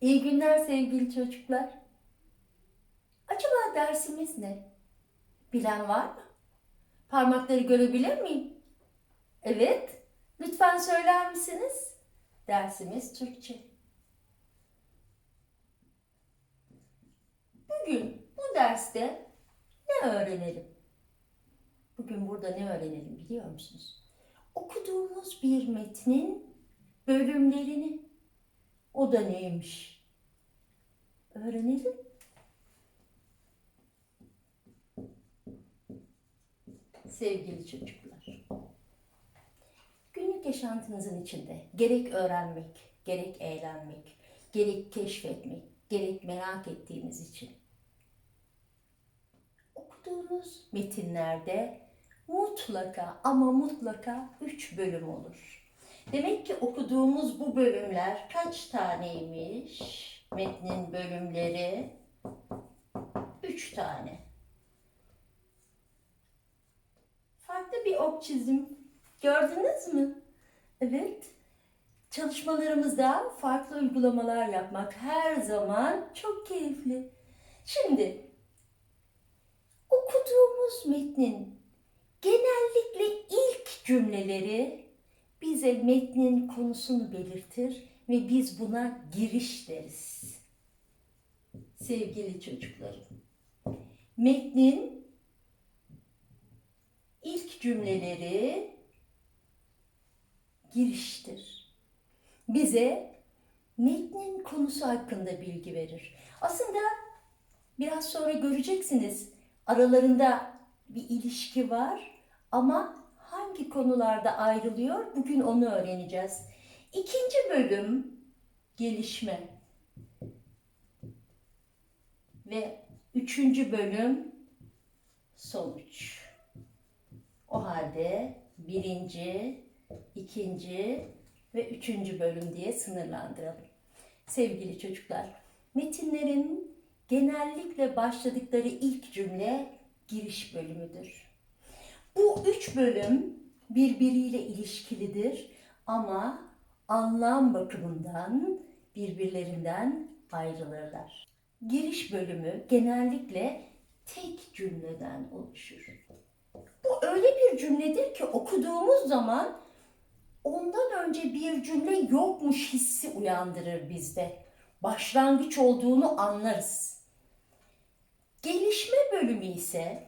İyi günler sevgili çocuklar. Acaba dersimiz ne? Bilen var mı? Parmakları görebilir miyim? Evet. Lütfen söyler misiniz? Dersimiz Türkçe. Bugün bu derste ne öğrenelim? Bugün burada ne öğrenelim biliyor musunuz? Okuduğumuz bir metnin bölümlerini. O da neymiş? Öğrenelim. Sevgili çocuklar. Günlük yaşantınızın içinde gerek öğrenmek, gerek eğlenmek, gerek keşfetmek, gerek merak ettiğiniz için okuduğunuz metinlerde mutlaka ama mutlaka üç bölüm olur. Demek ki okuduğumuz bu bölümler kaç taneymiş? Metnin bölümleri üç tane. Farklı bir ok çizim. Gördünüz mü? Evet. Çalışmalarımızda farklı uygulamalar yapmak her zaman çok keyifli. Şimdi okuduğumuz metnin genellikle ilk cümleleri bize metnin konusunu belirtir ve biz buna giriş deriz. Sevgili çocuklarım, metnin ilk cümleleri giriştir. Bize metnin konusu hakkında bilgi verir. Aslında biraz sonra göreceksiniz aralarında bir ilişki var ama hangi konularda ayrılıyor? Bugün onu öğreneceğiz. İkinci bölüm gelişme ve üçüncü bölüm sonuç. O halde birinci, ikinci ve üçüncü bölüm diye sınırlandıralım. Sevgili çocuklar, metinlerin genellikle başladıkları ilk cümle giriş bölümüdür. Bu üç bölüm birbiriyle ilişkilidir ama anlam bakımından birbirlerinden ayrılırlar. Giriş bölümü genellikle tek cümleden oluşur. Bu öyle bir cümledir ki okuduğumuz zaman ondan önce bir cümle yokmuş hissi uyandırır bizde. Başlangıç olduğunu anlarız. Gelişme bölümü ise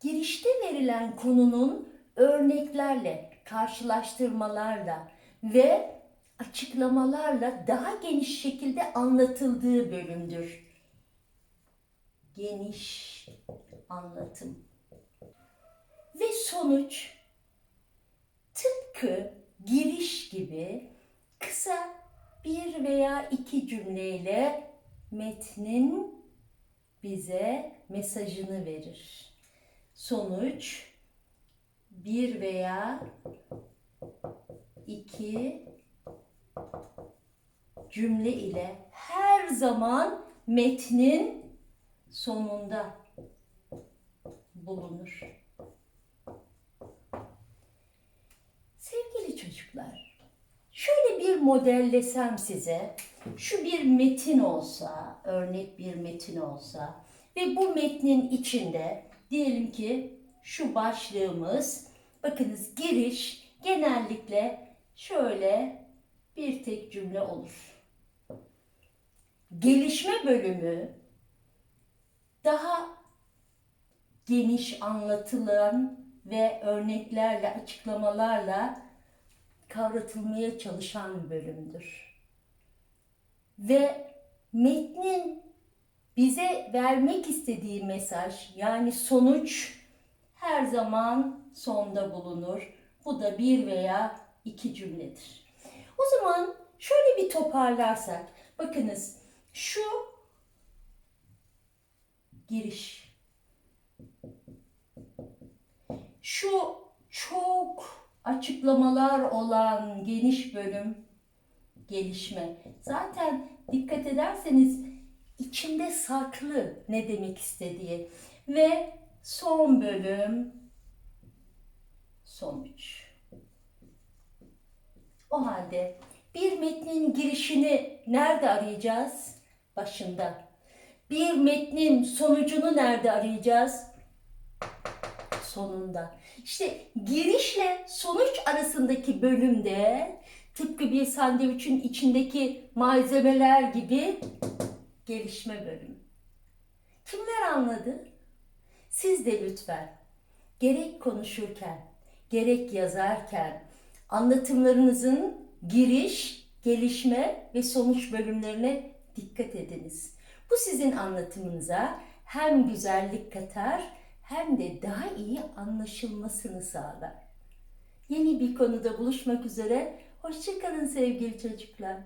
girişte verilen konunun örneklerle, karşılaştırmalarla ve açıklamalarla daha geniş şekilde anlatıldığı bölümdür. Geniş anlatım. Ve sonuç tıpkı giriş gibi kısa bir veya iki cümleyle metnin bize mesajını verir. Sonuç bir veya iki cümle ile her zaman metnin sonunda bulunur. Sevgili çocuklar, şöyle bir modellesem size, şu bir metin olsa, örnek bir metin olsa ve bu metnin içinde diyelim ki şu başlığımız, bakınız giriş genellikle şöyle bir tek cümle olur. Gelişme bölümü daha geniş anlatılan ve örneklerle, açıklamalarla kavratılmaya çalışan bölümdür. Ve metnin bize vermek istediği mesaj yani sonuç her zaman sonda bulunur. Bu da bir veya iki cümledir. O zaman şöyle bir toparlarsak, bakınız şu giriş, şu çok açıklamalar olan geniş bölüm gelişme. Zaten dikkat ederseniz içinde saklı ne demek istediği ve son bölüm sonuç. O halde Bir metnin girişini nerede arayacağız? Başında. Bir metnin sonucunu nerede arayacağız? Sonunda. İşte girişle sonuç arasındaki bölümde tıpkı bir sandviçin içindeki malzemeler gibi gelişme bölümü. Kimler anladı? Siz de lütfen gerek konuşurken, gerek yazarken anlatımlarınızın giriş, gelişme ve sonuç bölümlerine dikkat ediniz. Bu sizin anlatımınıza hem güzellik katar hem de daha iyi anlaşılmasını sağlar. Yeni bir konuda buluşmak üzere. Hoşçakalın sevgili çocuklar.